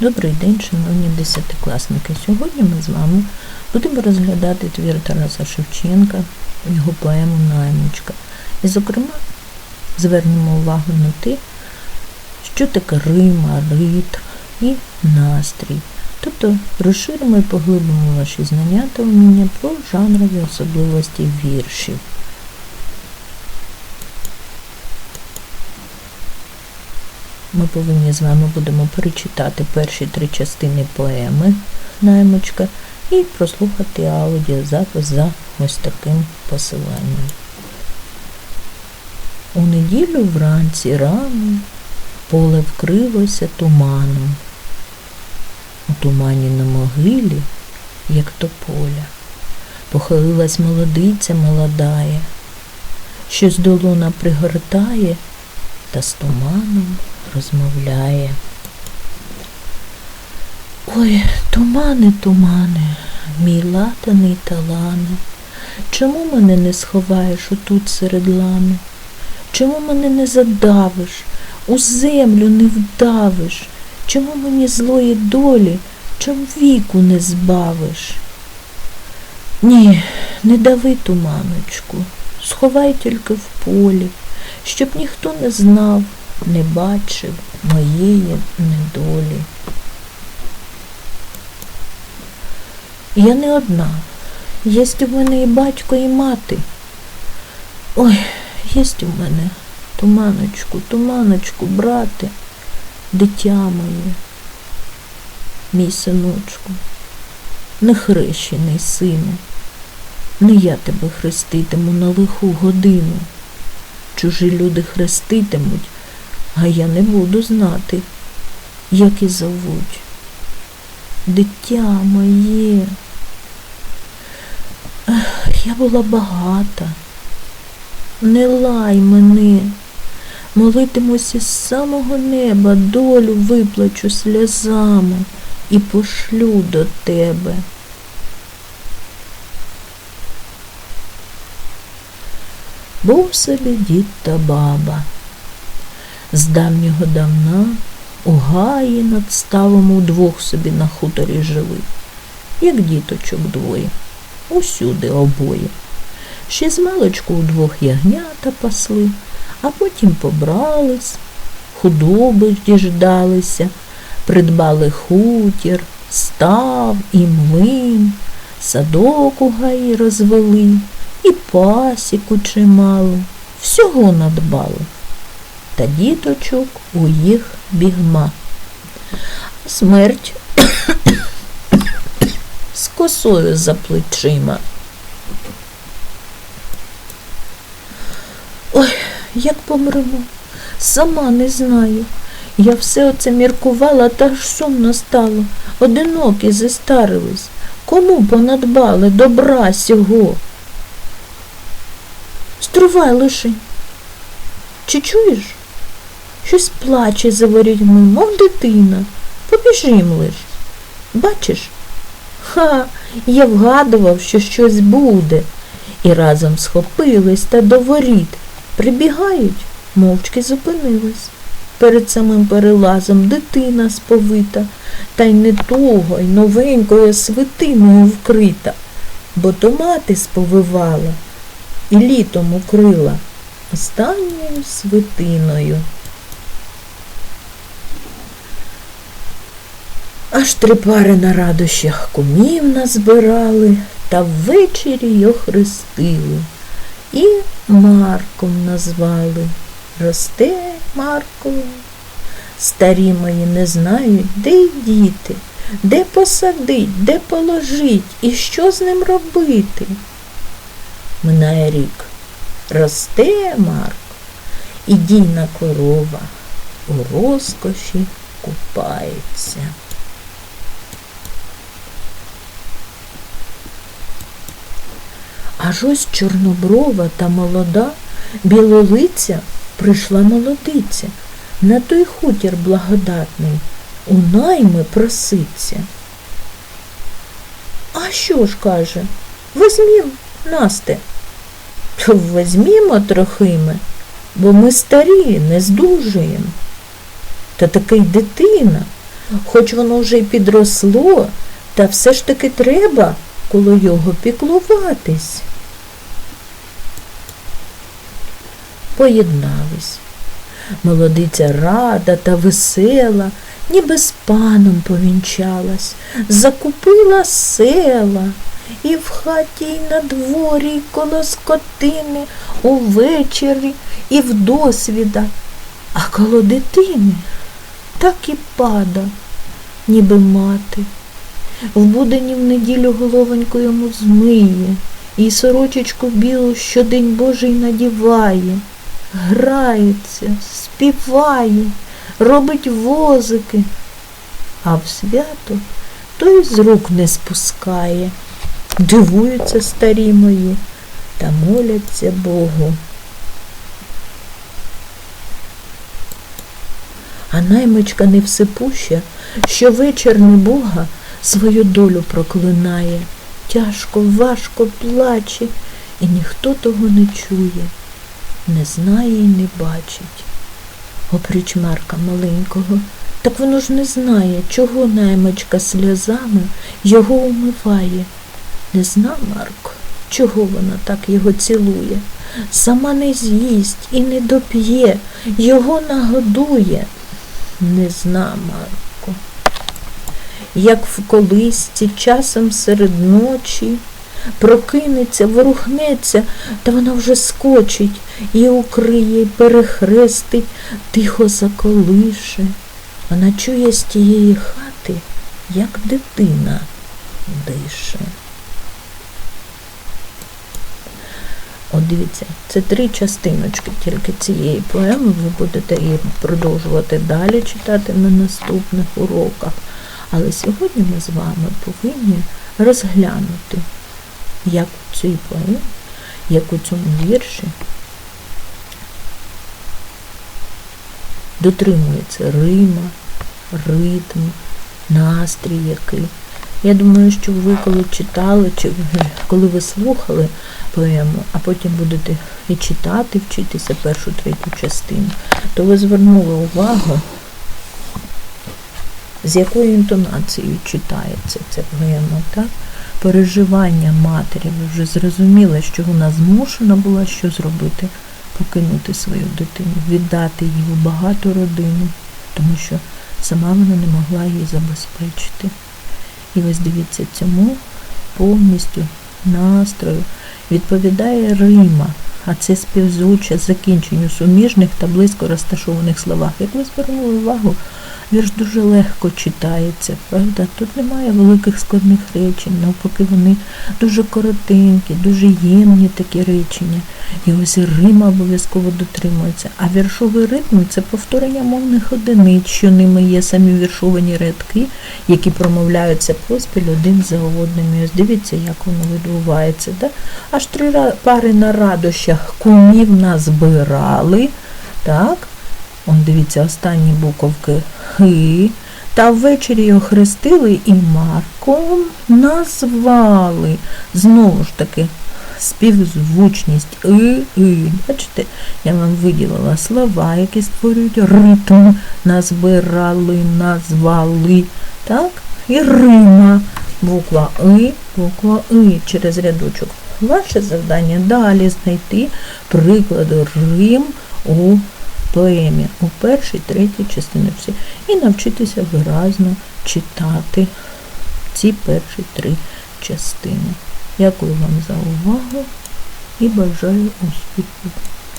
Добрий день, шановні десятикласники. Сьогодні ми з вами будемо розглядати твір Тараса Шевченка, його поему Наймичка. І, зокрема, звернемо увагу на те, що таке рима, ритм і настрій. Тобто розширимо і поглибимо ваші знання та вміння про жанрові особливості віршів. Ми повинні з вами будемо перечитати перші три частини поеми Наймочка і прослухати аудіозапис за ось таким посиланням. У неділю вранці рано поле вкрилося туманом. У тумані на могилі, як тополя, похилилась молодиця молодая, що з долона пригортає та з туманом розмовляє. Ой, тумани, тумани, мій латаний талане, чому мене не сховаєш отут серед лани? Чому мене не задавиш, у землю не вдавиш? Чому мені злої долі, чом віку не збавиш? Ні, не дави туманочку, сховай тільки в полі, щоб ніхто не знав, не бачив моєї недолі. Я не одна. Єсть у мене і батько, і мати. Ой, єсть у мене туманочку, туманочку, брате, дитя моє, мій синочку, нехрещений сину, не я тебе хреститиму на лиху годину. Чужі люди хреститимуть, а я не буду знати, як і зовуть. Дитя моє. Я була багата. Не лай мене, молитимуся з самого неба, долю виплачу сльозами і пошлю до тебе. Був собі дід та баба. З давнього давна у гаї над ставом удвох собі на хуторі жили, як діточок двоє, усюди обоє. Ще з маличку удвох ягнята пасли, а потім побрались, худоби діждалися, придбали хутір, став і млин, садок у гаї розвели, і пасіку чимало, всього надбали та діточок у їх бігма. Смерть з косою за плечима. Ой, як помремо, сама не знаю. Я все оце міркувала, та ж сумно стало. Одинокі застарились. Кому понадбали добра сього? Струвай лишень. Чи чуєш? Щось плаче за ворітьми, мов дитина. Побіжим лиш. Бачиш? Ха, я вгадував, що щось буде. І разом схопились та до воріт. Прибігають, мовчки зупинились. Перед самим перелазом дитина сповита, та й не того, й новенькою свитиною вкрита, бо то мати сповивала і літом укрила останньою свитиною. Аж три пари на радощах кумів назбирали та ввечері й охрестили і Марком назвали. Росте Марко. Старі мої не знають, де й діти, де посадить, де положить і що з ним робити. Минає рік. Росте Марко, і дійна корова у розкоші купається. Аж ось чорноброва та молода білолиця прийшла молодиця, на той хутір благодатний у найми проситься. А що ж, каже, візьмім, Насте, то візьмімо трохи ми, бо ми старі, не здужуємо. Та таки й дитина, хоч воно вже й підросло, та все ж таки треба коло його піклуватись. Поєднались. Молодиця рада та весела, ніби з паном повінчалась, закупила села. І в хаті, і на дворі, і коло скотини, увечері, і в досвіда, а коло дитини так і пада, ніби мати. В будені в неділю головоньку йому змиє, і сорочечку білу щодень Божий надіває, грається, співає, робить возики, а в свято той з рук не спускає. Дивуються старі мої та моляться Богу. А наймичка невсипуща, що вечір не Бога свою долю проклинає, тяжко, важко плаче, і ніхто того не чує, не знає і не бачить. Опріч Марка маленького, так воно ж не знає, чого наймичка сльозами його умиває. Не зна Марко, чого вона так його цілує. Сама не з'їсть і не доп'є, його нагодує. Не зна Марко. Як в колисці часом серед ночі прокинеться, ворухнеться, та вона вже скочить і укриє, і перехрестить, тихо заколише. Вона чує з тієї хати, як дитина дише. От дивіться, це три частиночки тільки цієї поеми. Ви будете її продовжувати далі читати на наступних уроках. Але сьогодні ми з вами повинні розглянути, як у цій поемі, як у цьому вірші дотримується Рима, ритм, настрій який. Я думаю, що ви коли читали, чи коли ви слухали поему, а потім будете і читати, вчитися першу третю частину, то ви звернули увагу, з якою інтонацією читається ця поема, так? Переживання матері, ви вже зрозуміли, що вона змушена була що зробити? Покинути свою дитину, віддати її у багату родину, тому що сама вона не могла її забезпечити. І ось дивіться, цьому повністю настрою відповідає Рима, а це співзвуча закінченню суміжних та близько розташованих словах. Як ви звернули увагу, вірш дуже легко читається, правда? Тут немає великих складних речень, навпаки, вони дуже коротенькі, дуже ємні такі речення. І ось Рима обов'язково дотримується. А віршовий ритм це повторення мовних одиниць, що ними є самі віршовані рядки, які промовляються поспіль один за одним. І ось дивіться, як воно відбувається. Да? Аж три пари на радощах кумів назбирали. Так? Он дивіться, останні буковки Хи. Та ввечері охрестили і Марком назвали. Знову ж таки, співзвучність и, и. Бачите, я вам виділила слова, які створюють ритм, назбирали, назвали. Так? І Рима. Буква И, буква И через рядочок. Ваше завдання далі знайти приклади Рим у поемі у першій, третій частинці і навчитися виразно читати ці перші три частини. Дякую вам за увагу і бажаю успіху.